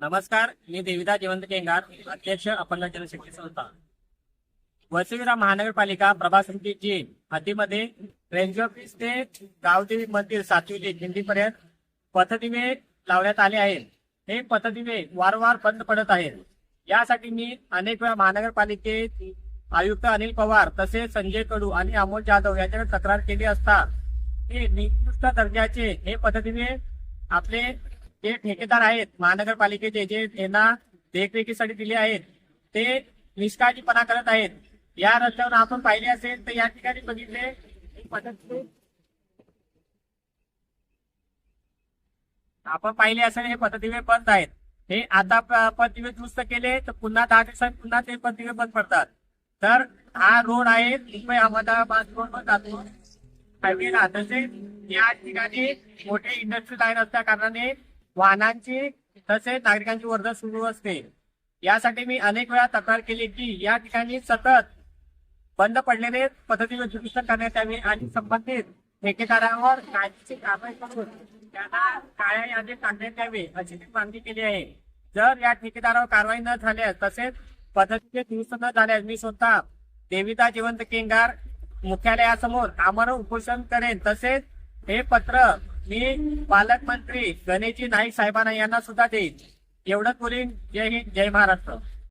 नमस्कार मी देविदा जयवंत केंगार अध्यक्ष अपंग जनशक्ती संस्था वसईविरा महानगरपालिका प्रभाग समिती जी हद्दीमध्ये रेंज ऑफिस ते गावदेवी मंदिर सातवी ते दिंडीपर्यंत पथदिवे लावण्यात आले आहेत. हे पथदिवे वारंवार बंद पडत आहेत. यासाठी मी अनेक वेळा महानगरपालिकेत आयुक्त अनिल पवार तसेच संजय कडू आणि अमोल जाधव यांच्याकडे तक्रार केली असता हे निकृष्ट दर्जाचे हे पथदिवे आपले जे ठेकेदार आहेत महानगरपालिकेचे जे यांना देखरेखीसाठी दिले आहेत ते निष्काळजीपणा करत आहेत. या रस्त्यावर आपण पाहिले असेल तर या ठिकाणी बघितले आपण पाहिले असेल हे पथदिवे बंद आहेत. हे आता पथदिवे दुरुस्त केले तर पुन्हा दहा दिवसांनी पुन्हा ते पथदिवे बंद पडतात. तर हा रोड आहे मुंबई अहमदाबाद रोड वर जातो. हायवेला तसेच या ठिकाणी मोठे इंडस्ट्री लाईन असल्या कारणाने वाहनांची तसेच नागरिकांची वर्दळ सुरू असते. यासाठी मी अनेक वेळा तक्रार केली की या ठिकाणी सतत बंद पडलेले पद्धतीने दुरुस्त करण्यात यावे आणि संबंधित ठेकेदारांवर कायदेशीर कारवाई करून त्यांना काळ्या यादीत टाकण्यात यावे अशी मागणी केली आहे. जर या ठेकेदारावर कारवाई न झाल्यास तसेच पद्धतीचे दुरुस्त न झाल्यास मी स्वतः देविता जिवंत केंगार मुख्यालयासमोर आमरण उपोषण करेन. तसेच हे पत्र मी पालकमंत्री गणेशजी नाईक साहेबांना यांना सुद्धा देईन. एवढंच बोलीन. जय हिंद जय महाराष्ट्र.